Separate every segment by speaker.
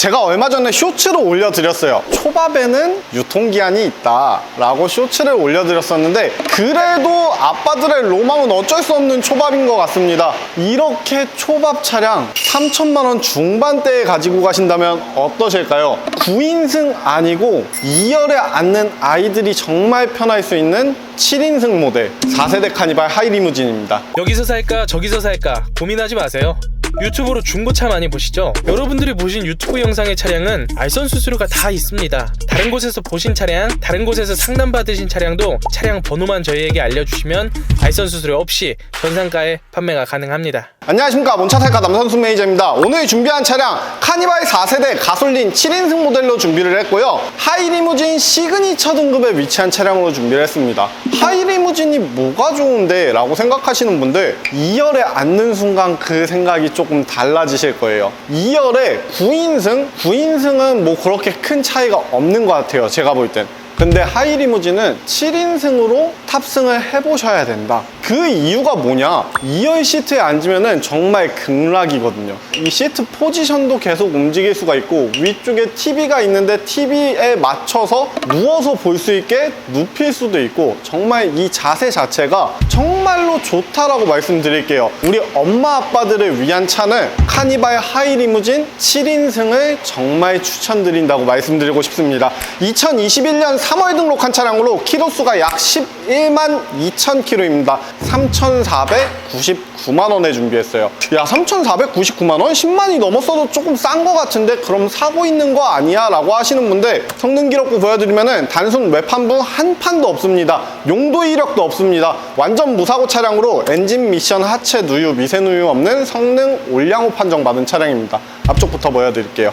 Speaker 1: 제가 얼마 전에 쇼츠를 올려드렸어요. 초밥에는 유통기한이 있다. 라고 쇼츠를 올려드렸었는데, 그래도 아빠들의 로망은 어쩔 수 없는 초밥인 것 같습니다. 이렇게 초밥 차량 3천만 원 중반대에 가지고 가신다면 어떠실까요? 9인승 아니고 2열에 앉는 아이들이 정말 편할 수 있는 7인승 모델 4세대 카니발 하이리무진입니다.
Speaker 2: 여기서 살까 저기서 살까 고민하지 마세요. 유튜브로 중고차 많이 보시죠? 여러분들이 보신 유튜브 영상의 차량은 알선 수수료가 다 있습니다. 다른 곳에서 보신 차량, 다른 곳에서 상담 받으신 차량도 차량 번호만 저희에게 알려주시면 알선 수수료 없이 전상가에 판매가 가능합니다.
Speaker 1: 안녕하십니까 몬차탈카 남선수 매니저입니다 오늘 준비한 차량 카니발 4세대 가솔린 7인승 모델로 준비를 했고요 하이리무진 시그니처 등급에 위치한 차량으로 준비를 했습니다 하이리무진이 뭐가 좋은데 라고 생각하시는 분들 2열에 앉는 순간 그 생각이 조금 달라지실 거예요. 2열에 9인승? 9인승은 뭐 그렇게 큰 차이가 없는 것 같아요 제가 볼 땐 근데 하이리무진은 7인승으로 탑승을 해보셔야 된다. 그 이유가 뭐냐? 2열 시트에 앉으면 은 정말 극락이거든요. 이 시트 포지션도 계속 움직일 수가 있고 위쪽에 TV가 있는데 TV에 맞춰서 누워서 볼 수 있게 눕힐 수도 있고 정말 이 자세 자체가 정말로 좋다라고 말씀드릴게요. 우리 엄마 아빠들을 위한 차는 카니발 하이리무진 7인승을 정말 추천드린다고 말씀드리고 싶습니다. 2021년 3월 등록한 차량으로 키로수가 약 11만 2천 킬로입니다. 3,499만 원에 준비했어요. 야, 3,499만 원? 10만이 넘었어도 조금 싼 거 같은데 그럼 사고 있는 거 아니야? 라고 하시는 분들 성능 기록부 보여드리면은 단순 외판부 한 판도 없습니다. 용도 이력도 없습니다. 완전 무사고 차량으로 엔진 미션 하체 누유 미세 누유 없는 성능 올량호 판정 받은 차량입니다. 앞쪽부터 보여드릴게요.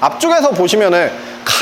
Speaker 1: 앞쪽에서 보시면은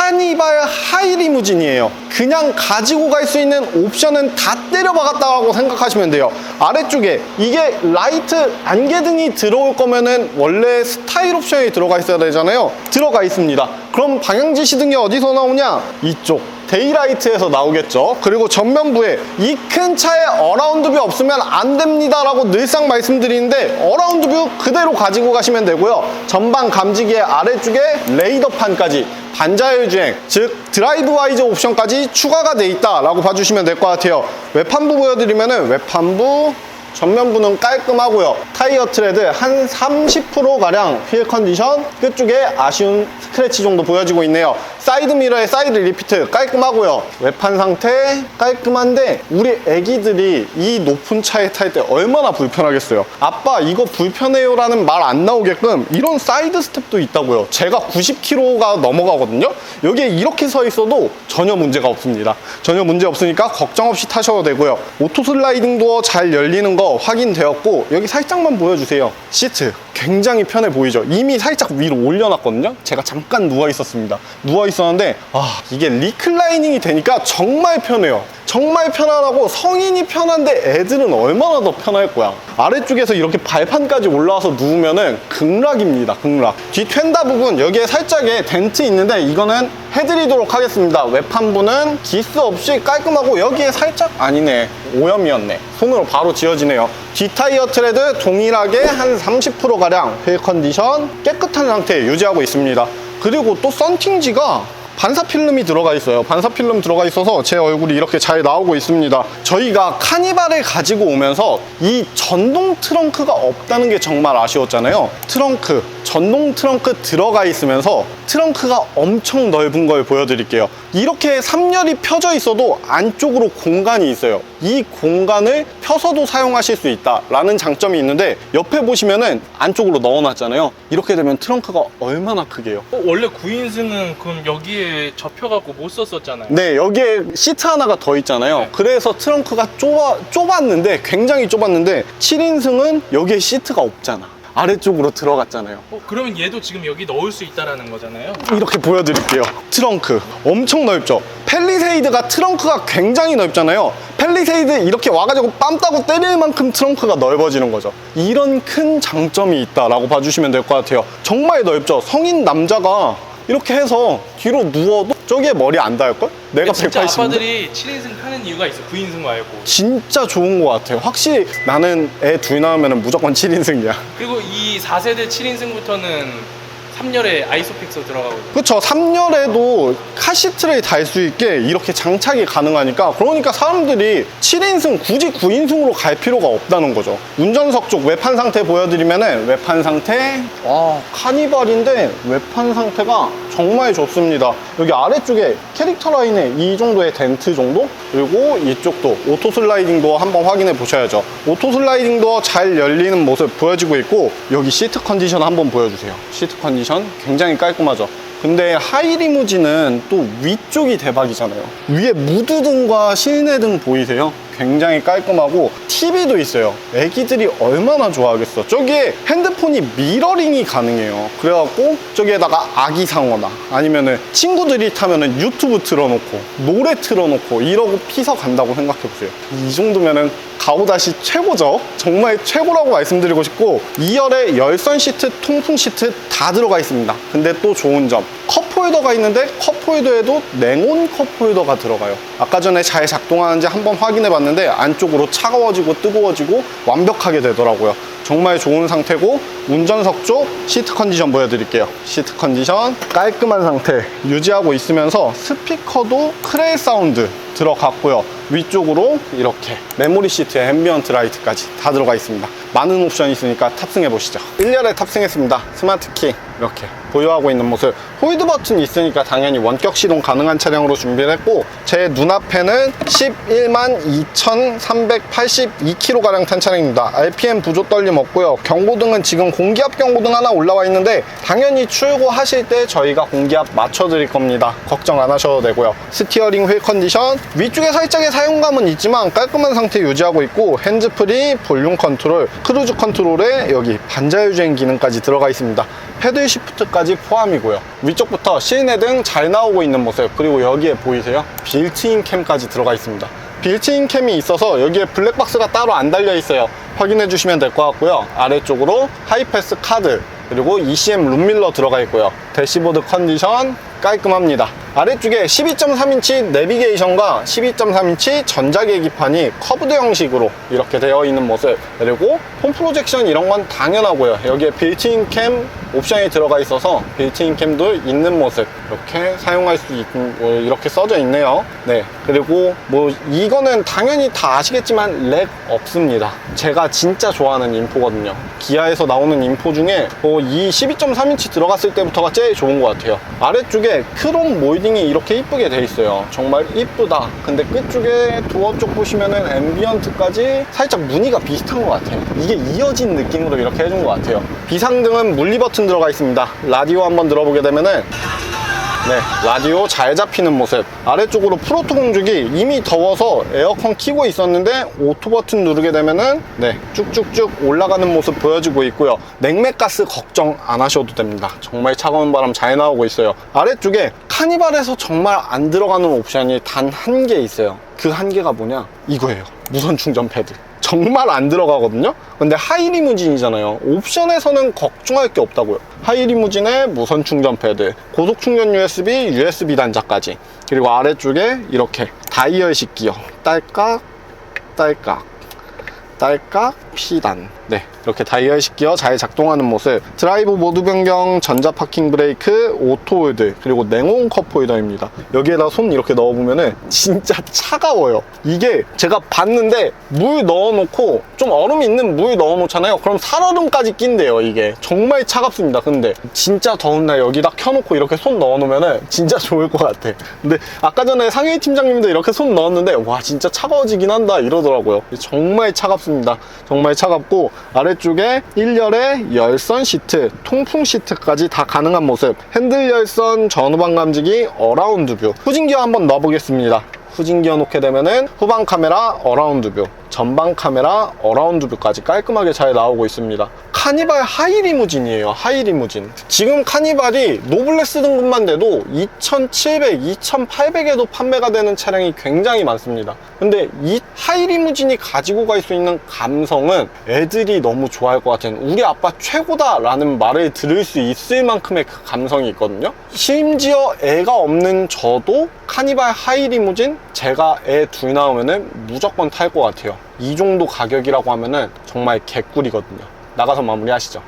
Speaker 1: 카니발 하이리무진이에요. 그냥 가지고 갈 수 있는 옵션은 다 때려 박았다고 생각하시면 돼요. 아래쪽에 이게 라이트 안개등이 들어올 거면은 원래 스타일 옵션이 들어가 있어야 되잖아요. 들어가 있습니다. 그럼 방향지 시등이 어디서 나오냐? 이쪽. 데이라이트에서 나오겠죠. 그리고 전면부에 이 큰 차에 어라운드 뷰 없으면 안 됩니다 라고 늘상 말씀드리는데 어라운드 뷰 그대로 가지고 가시면 되고요. 전방 감지기의 아래쪽에 레이더판까지 반자율 주행, 즉 드라이브 와이저 옵션까지 추가가 돼 있다 라고 봐주시면 될 것 같아요. 외판부 보여드리면 은 외판부 전면부는 깔끔하고요. 타이어 트레드 한 30%가량 휠 컨디션 끝쪽에 아쉬운 스크래치 정도 보여지고 있네요. 사이드 미러의 사이드 리피트 깔끔하고요. 외판 상태 깔끔한데 우리 애기들이 이 높은 차에 탈 때 얼마나 불편하겠어요. 아빠 이거 불편해요 라는 말 안 나오게끔 이런 사이드 스텝도 있다고요. 제가 90kg가 넘어가거든요. 여기에 이렇게 서 있어도 전혀 문제가 없습니다. 전혀 문제 없으니까 걱정 없이 타셔도 되고요. 오토 슬라이딩 도어 잘 열리는 거 확인되었고 여기 살짝만 보여주세요. 시트 굉장히 편해 보이죠? 이미 살짝 위로 올려놨거든요. 제가 잠깐 누워 있었습니다. 누워 있었는데 아 이게 리클라이닝이 되니까 정말 편해요. 정말 편안하고 성인이 편한데 애들은 얼마나 더 편할 거야. 아래쪽에서 이렇게 발판까지 올라와서 누우면은 극락입니다. 극락. 뒤 툽다 부분 여기에 살짝의 덴트 있는데 이거는 해드리도록 하겠습니다. 외판부는 기스 없이 깔끔하고 여기에 살짝 아니네 오염이었네. 손으로 바로 지워지네요. 뒷타이어 트레드 동일하게 한 30%가량 휠 컨디션 깨끗한 상태 유지하고 있습니다. 그리고 또 썬팅지가 반사 필름이 들어가 있어요. 반사 필름 들어가 있어서 제 얼굴이 이렇게 잘 나오고 있습니다. 저희가 카니발을 가지고 오면서 이 전동 트렁크가 없다는 게 정말 아쉬웠잖아요. 트렁크, 전동 트렁크 들어가 있으면서 트렁크가 엄청 넓은 걸 보여드릴게요. 이렇게 3열이 펴져 있어도 안쪽으로 공간이 있어요. 이 공간을 펴서도 사용하실 수 있다라는 장점이 있는데 옆에 보시면은 안쪽으로 넣어놨잖아요. 이렇게 되면 트렁크가 얼마나 크게요?
Speaker 2: 어, 원래 9인승은 그럼 여기에 접혀갖고 못 썼었잖아요.
Speaker 1: 네, 여기에 시트 하나가 더 있잖아요. 그래서 트렁크가 좁아, 좁았는데, 굉장히 좁았는데, 7인승은 여기에 시트가 없잖아. 아래쪽으로 들어갔잖아요.
Speaker 2: 어, 그러면 얘도 지금 여기 넣을 수 있다라는 거잖아요.
Speaker 1: 이렇게 보여드릴게요. 트렁크. 엄청 넓죠? 펠리세이드가 트렁크가 굉장히 넓잖아요. 펠리세이드 이렇게 와가지고 빰 따고 때릴 만큼 트렁크가 넓어지는 거죠. 이런 큰 장점이 있다라고 봐주시면 될 것 같아요. 정말 넓죠? 성인 남자가 이렇게 해서 뒤로 누워도 저기에 머리 안 닿을걸? 내가
Speaker 2: 진짜
Speaker 1: 180인데?
Speaker 2: 아빠들이 7인승 타는 이유가 있어. 9인승 말고.
Speaker 1: 진짜 좋은 것 같아요. 확실히 나는 애 둘 낳으면 무조건 7인승이야.
Speaker 2: 그리고 이 4세대 7인승부터는 3열에 아이소픽서 들어가고
Speaker 1: 그쵸 3열에도 카시트를 달 수 있게 이렇게 장착이 가능하니까 그러니까 사람들이 7인승 굳이 9인승으로 갈 필요가 없다는 거죠. 운전석 쪽 외판 상태 보여드리면은 외판 상태 와 카니발인데 외판 상태가 정말 좋습니다. 여기 아래쪽에 캐릭터 라인에 이 정도의 덴트 정도? 그리고 이쪽도 오토 슬라이딩도 한번 확인해 보셔야죠. 오토 슬라이딩도 잘 열리는 모습 보여지고 있고 여기 시트 컨디션 한번 보여주세요. 시트 컨디션 굉장히 깔끔하죠 근데 하이리무진은 또 위쪽이 대박이잖아요. 위에 무드등과 실내등 보이세요? 굉장히 깔끔하고 TV도 있어요. 애기들이 얼마나 좋아하겠어. 저기에 핸드폰이 미러링이 가능해요. 그래갖고 저기에다가 아기 상어나 아니면은 친구들이 타면은 유튜브 틀어놓고 노래 틀어놓고 이러고 피서 간다고 생각해보세요. 이 정도면은 가오다시 최고죠. 정말 최고라고 말씀드리고 싶고 2열에 열선 시트, 통풍 시트 다 들어가 있습니다. 근데 또 좋은 점 컵 홀더가 있는데 컵홀더에도 냉온 컵홀더가 들어가요. 아까 전에 잘 작동하는지 한번 확인해 봤는데 안쪽으로 차가워지고 뜨거워지고 완벽하게 되더라고요. 정말 좋은 상태고 운전석 쪽 시트 컨디션 보여드릴게요. 시트 컨디션 깔끔한 상태 유지하고 있으면서 스피커도 크레일 사운드 들어갔고요. 위쪽으로 이렇게 메모리 시트에 앰비언트 라이트까지 다 들어가 있습니다. 많은 옵션이 있으니까 탑승해 보시죠. 1열에 탑승했습니다. 스마트 키 이렇게 보유하고 있는 모습. 홀드 버튼이 있으니까 당연히 원격 시동 가능한 차량으로 준비를 했고 제 눈앞에는 11만 2,382km 가량 탄 차량입니다. RPM 부조 떨림 없고요. 경고등은 지금 공기압 경고등 하나 올라와 있는데 당연히 출고하실 때 저희가 공기압 맞춰 드릴 겁니다. 걱정 안 하셔도 되고요. 스티어링 휠 컨디션 위쪽에 살짝의 사용감은 있지만 깔끔한 상태 유지하고 있고 핸즈프리, 볼륨 컨트롤, 크루즈 컨트롤에 여기 반자율주행 기능까지 들어가 있습니다. 패들 시프트까지 포함이고요. 위쪽부터 실내 등 잘 나오고 있는 모습 그리고 여기에 보이세요? 빌트인 캠까지 들어가 있습니다. 빌트인 캠이 있어서 여기에 블랙박스가 따로 안 달려 있어요. 확인해 주시면 될 것 같고요. 아래쪽으로 하이패스 카드 그리고 ECM 룸밀러 들어가 있고요. 대시보드 컨디션 깔끔합니다. 아래쪽에 12.3인치 내비게이션과 12.3인치 전자계기판이 커브드 형식으로 이렇게 되어 있는 모습 그리고 홈 프로젝션 이런 건 당연하고요. 여기에 빌트인 캠 옵션이 들어가 있어서 빌트인 캠도 있는 모습 이렇게 사용할 수 있고 뭐 이렇게 써져 있네요. 네 그리고 뭐 이거는 당연히 다 아시겠지만 렉 없습니다. 제가 진짜 좋아하는 인포거든요. 기아에서 나오는 인포 중에 뭐 이 12.3인치 들어갔을 때부터가 제일 좋은 것 같아요. 아래쪽에 크롬 몰딩이 이렇게 이쁘게 돼 있어요. 정말 이쁘다. 근데 끝쪽에 도어 쪽 보시면은 앰비언트까지 살짝 무늬가 비슷한 것 같아요. 이게 이어진 느낌으로 이렇게 해준 것 같아요. 비상등은 물리 버튼 들어가 있습니다. 라디오 한번 들어보게 되면은 네, 라디오 잘 잡히는 모습. 아래쪽으로 프로토 공죽이 이미 더워서 에어컨 키고 있었는데 오토 버튼 누르게 되면은 네, 쭉쭉쭉 올라가는 모습 보여지고 있고요. 냉매가스 걱정 안 하셔도 됩니다. 정말 차가운 바람 잘 나오고 있어요. 아래쪽에 카니발에서 정말 안 들어가는 옵션이 단 한 개 있어요. 그 한 개가 뭐냐? 이거예요. 무선 충전 패드. 정말 안 들어가거든요. 근데 하이리무진이잖아요. 옵션에서는 걱정할 게 없다고요. 하이리무진에 무선 충전 패드, 고속 충전 USB, USB 단자까지. 그리고 아래쪽에 이렇게 다이얼식 기어. 딸깍, 딸깍. 딸깍 피단. 네 이렇게 다이얼 식 기어 잘 작동하는 모습. 드라이브 모드 변경 전자 파킹 브레이크 오토 홀드 그리고 냉온 컵 홀더입니다. 여기에다 손 이렇게 넣어보면은 진짜 차가워요. 이게 제가 봤는데 물 넣어놓고 좀 얼음 있는 물 넣어놓잖아요. 그럼 살얼음까지 낀대요 이게. 정말 차갑습니다 근데. 진짜 더운 날 여기다 켜놓고 이렇게 손 넣어놓으면은 진짜 좋을 것 같아. 근데 아까 전에 상해 팀장님도 이렇게 손 넣었는데 와 진짜 차가워지긴 한다 이러더라고요. 정말 차갑습니다. 정말 차갑고 아래쪽에 1열에 열선 시트, 통풍 시트까지 다 가능한 모습. 핸들 열선, 전후방 감지기, 어라운드 뷰. 후진기어 한번 넣어보겠습니다. 후진기어 놓게 되면은 후방 카메라 어라운드 뷰 전방 카메라 어라운드 뷰까지 깔끔하게 잘 나오고 있습니다 카니발 하이리무진이에요 하이리무진. 지금 카니발이 노블레스 등급만 돼도 2700, 2800에도 판매가 되는 차량이 굉장히 많습니다. 근데 이 하이리무진이 가지고 갈 수 있는 감성은 애들이 너무 좋아할 것 같은 우리 아빠 최고다 라는 말을 들을 수 있을 만큼의 그 감성이 있거든요. 심지어 애가 없는 저도 카니발 하이리무진 제가 애 둘 낳으면은 무조건 탈 것 같아요. 이 정도 가격이라고 하면은 정말 개꿀이거든요 나가서 마무리하시죠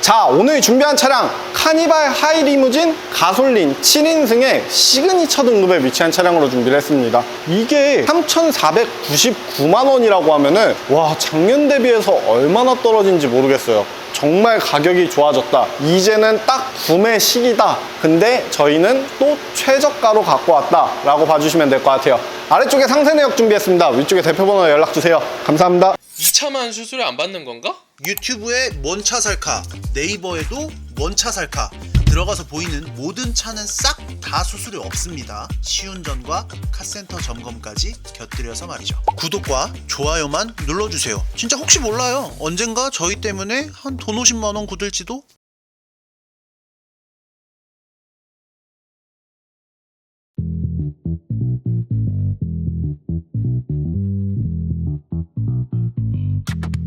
Speaker 1: 자, 오늘 준비한 차량 카니발 하이리무진 가솔린 7인승의 시그니처 등급에 위치한 차량으로 준비를 했습니다. 이게 3,499만 원이라고 하면은 와, 작년 대비해서 얼마나 떨어진지 모르겠어요. 정말 가격이 좋아졌다. 이제는 딱 구매 시기다. 근데 저희는 또 최저가로 갖고 왔다. 라고 봐주시면 될 것 같아요. 아래쪽에 상세 내역 준비했습니다. 위쪽에 대표번호 연락주세요. 감사합니다.
Speaker 2: 2차만 수수료 안 받는 건가?
Speaker 3: 유튜브에 뭔차 살까 네이버에도 뭔차 살까 들어가서 보이는 모든 차는 싹 다 수수료 없습니다. 시운전과 카센터 점검까지 곁들여서 말이죠. 구독과 좋아요만 눌러주세요. 진짜 혹시 몰라요. 언젠가 저희 때문에 한 돈 50만 원 굳을지도 thank you